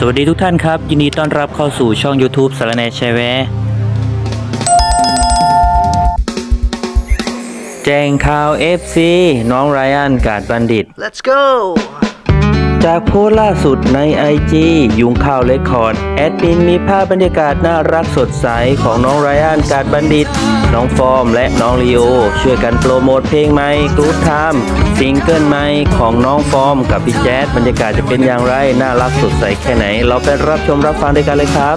สวัสดีทุกท่านครับ ยินดีต้อนรับเข้าสู่ช่อง YouTube สารแนแชร์แวแจ้งข่าว FC น้องไรอันกาดบัณฑิต Let's go จากโพสล่าสุดใน IG ยุงข่าวเลคคอร์ดแอดมินมีภาพบรรยากาศน่ารักสดใสของน้องไรอันกาดบัณฑิต น้องฟอร์มและน้องลีโอ ช่วยกันโปรโมทเพลงใหม่กรุ๊ปไทม์ซิงเกิลใหม่ของน้องฟอร์มกับพี่แจ๊ดบรรยากาศจะเป็นอย่างไร น่ารักสดใสแค่ไหน เราไปรับชมรับฟังด้วยกันเลยครับ